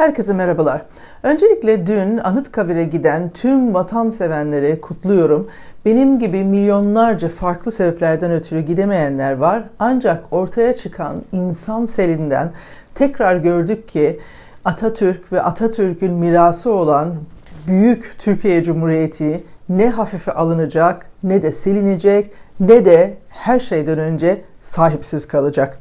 Herkese merhabalar. Öncelikle dün Anıtkabir'e giden tüm vatansevenleri kutluyorum. Benim gibi milyonlarca farklı sebeplerden ötürü gidemeyenler var. Ancak ortaya çıkan insan selinden tekrar gördük ki Atatürk ve Atatürk'ün mirası olan büyük Türkiye Cumhuriyeti ne hafife alınacak ne de silinecek ne de her şeyden önce sahipsiz kalacak.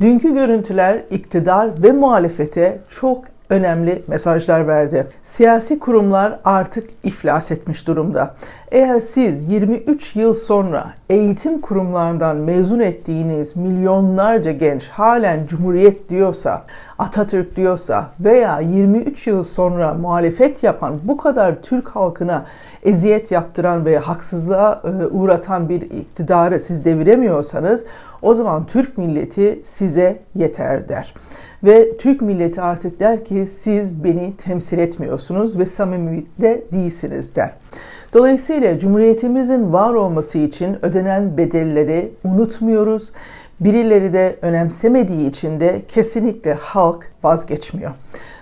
Dünkü görüntüler iktidar ve muhalefete çok önemli mesajlar verdi. Siyasi kurumlar artık iflas etmiş durumda. Eğer siz 23 yıl sonra eğitim kurumlarından mezun ettiğiniz milyonlarca genç halen Cumhuriyet diyorsa, Atatürk diyorsa veya 23 yıl sonra muhalefet yapan bu kadar Türk halkına eziyet yaptıran ve haksızlığa e, uğratan bir iktidarı siz deviremiyorsanız o zaman Türk milleti size yeter der. Ve Türk milleti artık der ki siz beni temsil etmiyorsunuz ve samimi de değilsiniz der. Dolayısıyla Cumhuriyetimizin var olması için ödenen bedelleri unutmuyoruz. Birileri de önemsemediği için de kesinlikle halk vazgeçmiyor.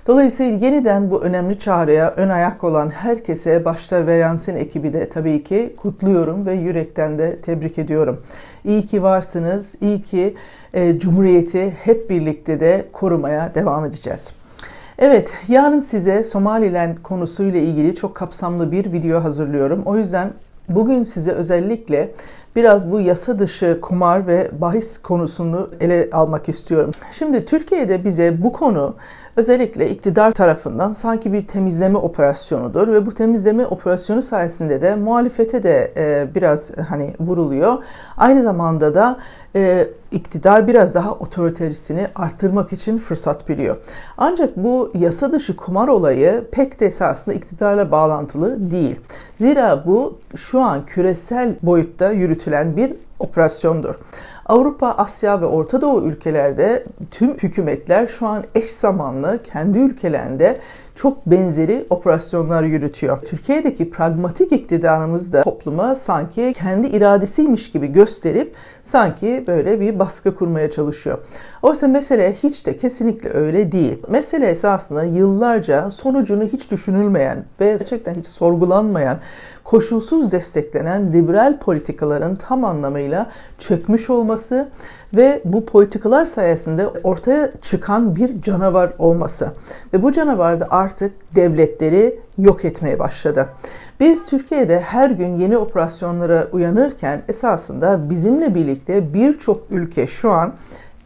Dolayısıyla yeniden bu önemli çağrıya ön ayak olan herkese başta Veryans'ın ekibi de tabii ki kutluyorum ve yürekten de tebrik ediyorum. İyi ki varsınız, iyi ki e, Cumhuriyeti hep birlikte de korumaya devam edeceğiz. Evet, yarın size Somaliland konusuyla ilgili çok kapsamlı bir video hazırlıyorum. O yüzden bugün size özellikle biraz bu yasa dışı kumar ve bahis konusunu ele almak istiyorum. Şimdi Türkiye'de bize bu konu özellikle iktidar tarafından sanki bir temizleme operasyonudur ve bu temizleme operasyonu sayesinde de muhalefete de e, biraz hani vuruluyor. Aynı zamanda da e, iktidar biraz daha otoriterisini arttırmak için fırsat biliyor. Ancak bu yasa dışı kumar olayı pek de esasında iktidarla bağlantılı değil. Zira bu şu an küresel boyutta yürütülen bir operasyondur. Avrupa, Asya ve Orta Doğu ülkelerde tüm hükümetler şu an eş zamanlı kendi ülkelerinde çok benzeri operasyonlar yürütüyor. Türkiye'deki pragmatik iktidarımız da topluma sanki kendi iradesiymiş gibi gösterip sanki böyle bir baskı kurmaya çalışıyor. Oysa mesele hiç de kesinlikle öyle değil. Mesele esasında yıllarca sonucunu hiç düşünülmeyen ve gerçekten hiç sorgulanmayan, koşulsuz desteklenen liberal politikaların tam anlamıyla çökmüş olması ve bu politikalar sayesinde ortaya çıkan bir canavar olması. Ve bu canavar da artık devletleri yok etmeye başladı. Biz Türkiye'de her gün yeni operasyonlara uyanırken esasında bizimle birlikte birçok ülke şu an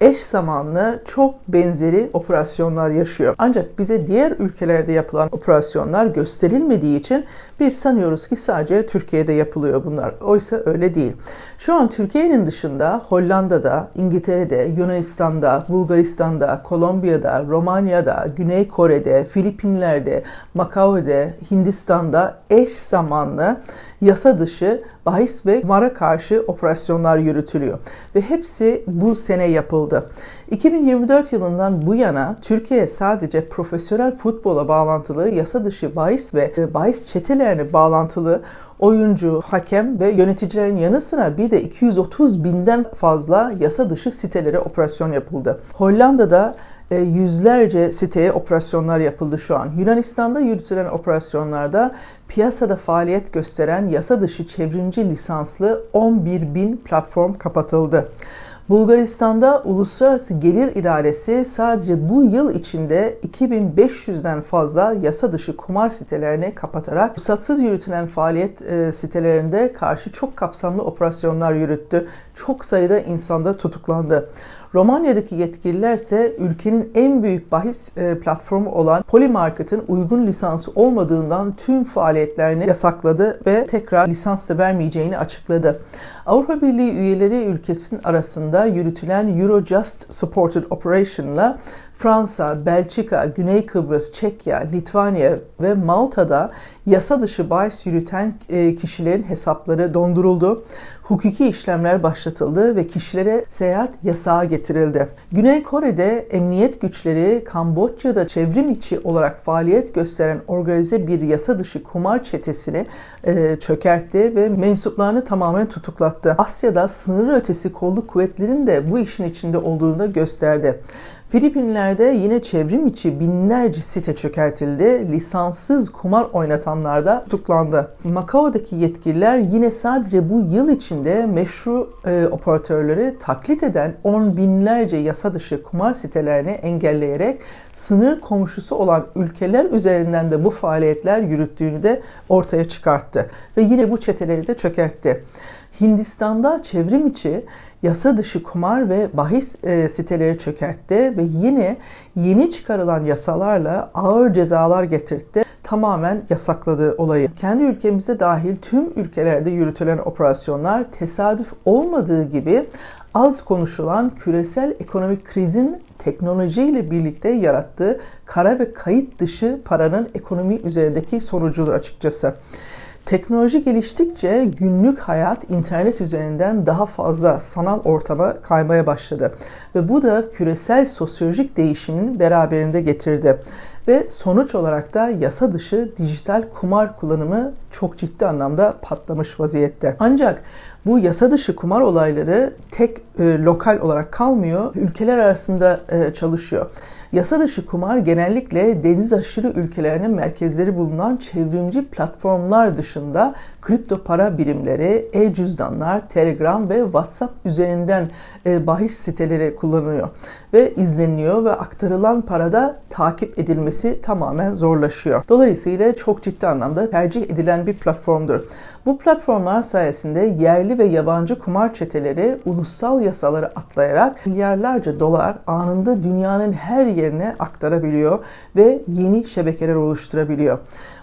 eş zamanlı çok benzeri operasyonlar yaşıyor. Ancak bize diğer ülkelerde yapılan operasyonlar gösterilmediği için biz sanıyoruz ki sadece Türkiye'de yapılıyor bunlar. Oysa öyle değil. Şu an Türkiye'nin dışında Hollanda'da, İngiltere'de, Yunanistan'da, Bulgaristan'da, Kolombiya'da, Romanya'da, Güney Kore'de, Filipinler'de, Macao'de, Hindistan'da eş zamanlı yasa dışı bahis ve kumara karşı operasyonlar yürütülüyor. Ve hepsi bu sene yapıldı. 2024 yılından bu yana Türkiye sadece profesyonel futbola bağlantılı yasa dışı bahis ve e, bahis çetelerine bağlantılı oyuncu, hakem ve yöneticilerin yanı sıra bir de 230 binden fazla yasa dışı sitelere operasyon yapıldı. Hollanda'da e, yüzlerce siteye operasyonlar yapıldı şu an. Yunanistan'da yürütülen operasyonlarda piyasada faaliyet gösteren yasa dışı çevrimci lisanslı 11 bin platform kapatıldı. Bulgaristan'da Uluslararası Gelir İdaresi sadece bu yıl içinde 2500'den fazla yasa dışı kumar sitelerini kapatarak ruhsatsız yürütülen faaliyet e, sitelerinde karşı çok kapsamlı operasyonlar yürüttü. Çok sayıda insanda tutuklandı. Romanya'daki yetkililer ise ülkenin en büyük bahis e, platformu olan Polymarket'ın uygun lisansı olmadığından tüm faaliyetlerini yasakladı ve tekrar lisans da vermeyeceğini açıkladı. Avrupa Birliği üyeleri ülkesinin arasında yürütülen Eurojust Supported Operation'la Fransa, Belçika, Güney Kıbrıs, Çekya, Litvanya ve Malta'da yasa dışı bahis yürüten e, kişilerin hesapları donduruldu. Hukuki işlemler başlatıldı ve kişilere seyahat yasağı getirildi. Güney Kore'de emniyet güçleri Kamboçya'da çevrim içi olarak faaliyet gösteren organize bir yasa dışı kumar çetesini e, çökertti ve mensuplarını tamamen tutuklattı. Asya'da sınır ötesi kolluk kuvvetlerin de bu işin içinde olduğunu da gösterdi. Filipinler'de yine çevrim içi binlerce site çökertildi. Lisanssız kumar oynatanlar da tutuklandı. Macao'daki yetkililer yine sadece bu yıl içinde meşru e, operatörleri taklit eden on binlerce yasa dışı kumar sitelerini engelleyerek sınır komşusu olan ülkeler üzerinden de bu faaliyetler yürüttüğünü de ortaya çıkarttı. Ve yine bu çeteleri de çökertti. Hindistan'da çevrim içi yasa dışı kumar ve bahis e, siteleri çökertti ve yine yeni çıkarılan yasalarla ağır cezalar getirtti. Tamamen yasakladığı olayı. Kendi ülkemizde dahil tüm ülkelerde yürütülen operasyonlar tesadüf olmadığı gibi az konuşulan küresel ekonomik krizin teknolojiyle birlikte yarattığı kara ve kayıt dışı paranın ekonomi üzerindeki sonucudur açıkçası. Teknoloji geliştikçe günlük hayat internet üzerinden daha fazla sanal ortama kaymaya başladı. Ve bu da küresel sosyolojik değişimin beraberinde getirdi. Ve sonuç olarak da yasa dışı dijital kumar kullanımı çok ciddi anlamda patlamış vaziyette. Ancak bu yasa dışı kumar olayları tek e, lokal olarak kalmıyor, ülkeler arasında e, çalışıyor. Yasa dışı kumar genellikle deniz aşırı ülkelerinin merkezleri bulunan çevrimci platformlar dışında kripto para birimleri, e-cüzdanlar, Telegram ve WhatsApp üzerinden e, bahis siteleri kullanıyor ve izleniyor ve aktarılan parada takip edilmesi tamamen zorlaşıyor. Dolayısıyla çok ciddi anlamda tercih edilen bir platformdur. Bu platformlar sayesinde yerli ve yabancı kumar çeteleri ulusal yasaları atlayarak milyarlarca dolar anında dünyanın her yerine aktarabiliyor ve yeni şebekeler oluşturabiliyor.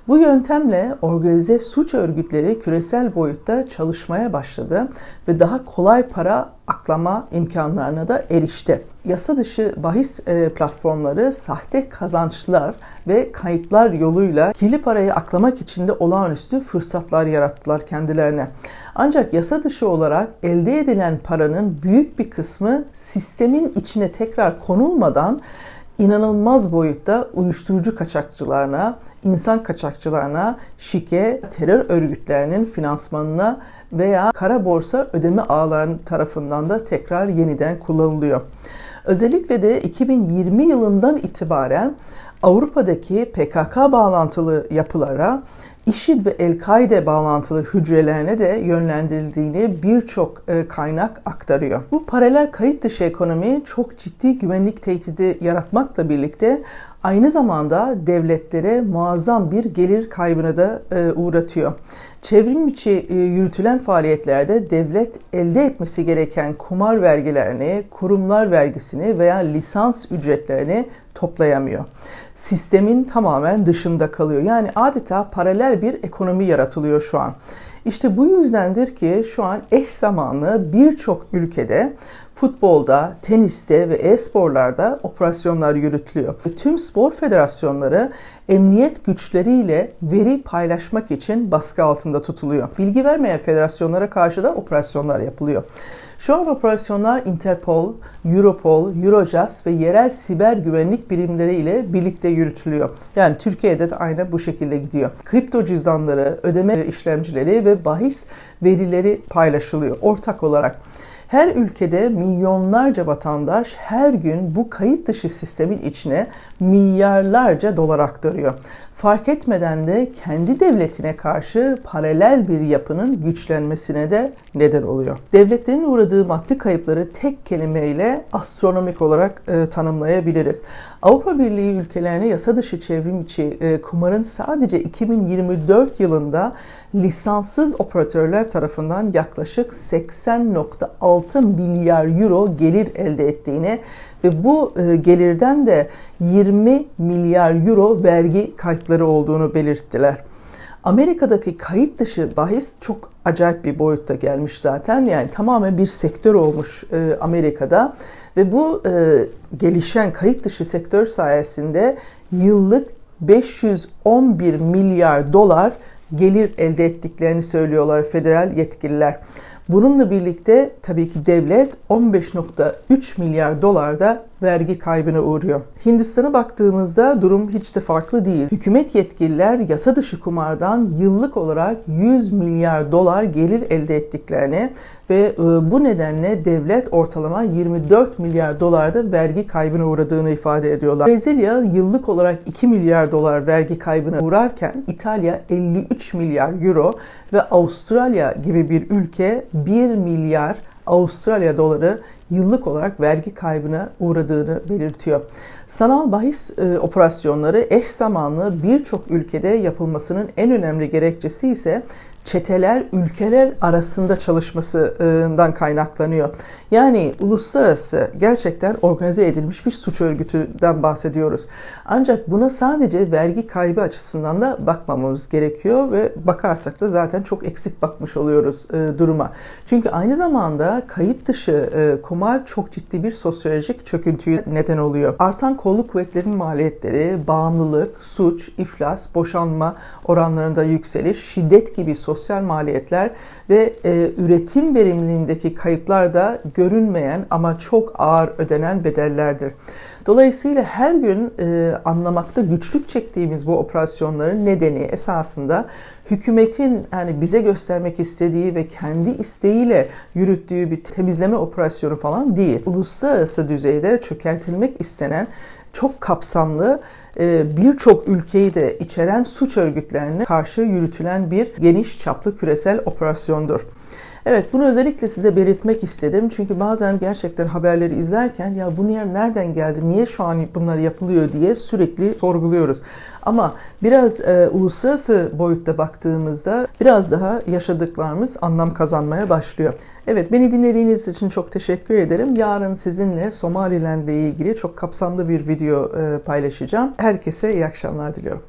Bu yöntemle organize suç örgütleri küresel boyutta çalışmaya başladı ve daha kolay para aklama imkanlarına da erişti. Yasa dışı bahis e, platformları sahte kazançlar ve kayıplar yoluyla kirli parayı aklamak için de olağanüstü fırsatlar yarattılar kendilerine. Ancak yasa dışı olarak elde edilen paranın büyük bir kısmı sistemin içine tekrar konulmadan inanılmaz boyutta uyuşturucu kaçakçılarına, insan kaçakçılarına, şike, terör örgütlerinin finansmanına veya kara borsa ödeme ağlarının tarafından da tekrar yeniden kullanılıyor. Özellikle de 2020 yılından itibaren Avrupa'daki PKK bağlantılı yapılara IŞİD ve El-Kaide bağlantılı hücrelerine de yönlendirildiğini birçok e, kaynak aktarıyor. Bu paralel kayıt dışı ekonomi çok ciddi güvenlik tehdidi yaratmakla birlikte aynı zamanda devletlere muazzam bir gelir kaybını da e, uğratıyor. Çevrim içi e, yürütülen faaliyetlerde devlet elde etmesi gereken kumar vergilerini, kurumlar vergisini veya lisans ücretlerini toplayamıyor. Sistemin tamamen dışında kalıyor. Yani adeta paralel bir ekonomi yaratılıyor şu an. İşte bu yüzdendir ki şu an eş zamanlı birçok ülkede futbolda, teniste ve e-sporlarda operasyonlar yürütülüyor. Tüm spor federasyonları emniyet güçleriyle veri paylaşmak için baskı altında tutuluyor. Bilgi vermeyen federasyonlara karşı da operasyonlar yapılıyor. Şu an operasyonlar Interpol, Europol, Eurojust ve yerel siber güvenlik birimleri ile birlikte yürütülüyor. Yani Türkiye'de de aynı bu şekilde gidiyor. Kripto cüzdanları, ödeme işlemcileri ve bahis verileri paylaşılıyor ortak olarak. Her ülkede milyonlarca vatandaş her gün bu kayıt dışı sistemin içine milyarlarca dolar aktarıyor fark etmeden de kendi devletine karşı paralel bir yapının güçlenmesine de neden oluyor. Devletlerin uğradığı maddi kayıpları tek kelimeyle astronomik olarak e, tanımlayabiliriz. Avrupa Birliği ülkelerine yasa dışı çevrim içi e, kumarın sadece 2024 yılında lisanssız operatörler tarafından yaklaşık 80.6 milyar euro gelir elde ettiğini ve bu e, gelirden de 20 milyar euro vergi kayıtları olduğunu belirttiler. Amerika'daki kayıt dışı bahis çok acayip bir boyutta gelmiş zaten. Yani tamamen bir sektör olmuş e, Amerika'da ve bu e, gelişen kayıt dışı sektör sayesinde yıllık 511 milyar dolar gelir elde ettiklerini söylüyorlar federal yetkililer. Bununla birlikte tabii ki devlet 15.3 milyar dolarda vergi kaybına uğruyor. Hindistan'a baktığımızda durum hiç de farklı değil. Hükümet yetkililer yasa dışı kumardan yıllık olarak 100 milyar dolar gelir elde ettiklerini ve e, bu nedenle devlet ortalama 24 milyar dolarda vergi kaybına uğradığını ifade ediyorlar. Brezilya yıllık olarak 2 milyar dolar vergi kaybına uğrarken İtalya 53 milyar euro ve Avustralya gibi bir ülke 1 milyar Avustralya doları yıllık olarak vergi kaybına uğradığını belirtiyor. Sanal bahis e, operasyonları eş zamanlı birçok ülkede yapılmasının en önemli gerekçesi ise çeteler ülkeler arasında çalışmasından kaynaklanıyor. Yani uluslararası gerçekten organize edilmiş bir suç örgütünden bahsediyoruz. Ancak buna sadece vergi kaybı açısından da bakmamamız gerekiyor ve bakarsak da zaten çok eksik bakmış oluyoruz e, duruma. Çünkü aynı zamanda kayıt dışı e, kumar çok ciddi bir sosyolojik çöküntüye neden oluyor. Artan kolluk kuvvetlerin maliyetleri, bağımlılık, suç, iflas, boşanma oranlarında yükseliş, şiddet gibi sosyal maliyetler ve e, üretim verimliliğindeki kayıplar da görünmeyen ama çok ağır ödenen bedellerdir. Dolayısıyla her gün e, anlamakta güçlük çektiğimiz bu operasyonların nedeni esasında hükümetin yani bize göstermek istediği ve kendi isteğiyle yürüttüğü bir temizleme operasyonu falan değil. Uluslararası düzeyde çökertilmek istenen çok kapsamlı e, birçok ülkeyi de içeren suç örgütlerine karşı yürütülen bir geniş çaplı küresel operasyondur. Evet bunu özellikle size belirtmek istedim. Çünkü bazen gerçekten haberleri izlerken ya bu yer nereden geldi, niye şu an bunlar yapılıyor diye sürekli sorguluyoruz. Ama biraz e, uluslararası boyutta baktığımızda biraz daha yaşadıklarımız anlam kazanmaya başlıyor. Evet beni dinlediğiniz için çok teşekkür ederim. Yarın sizinle Somaliland ile ilgili çok kapsamlı bir video e, paylaşacağım. Herkese iyi akşamlar diliyorum.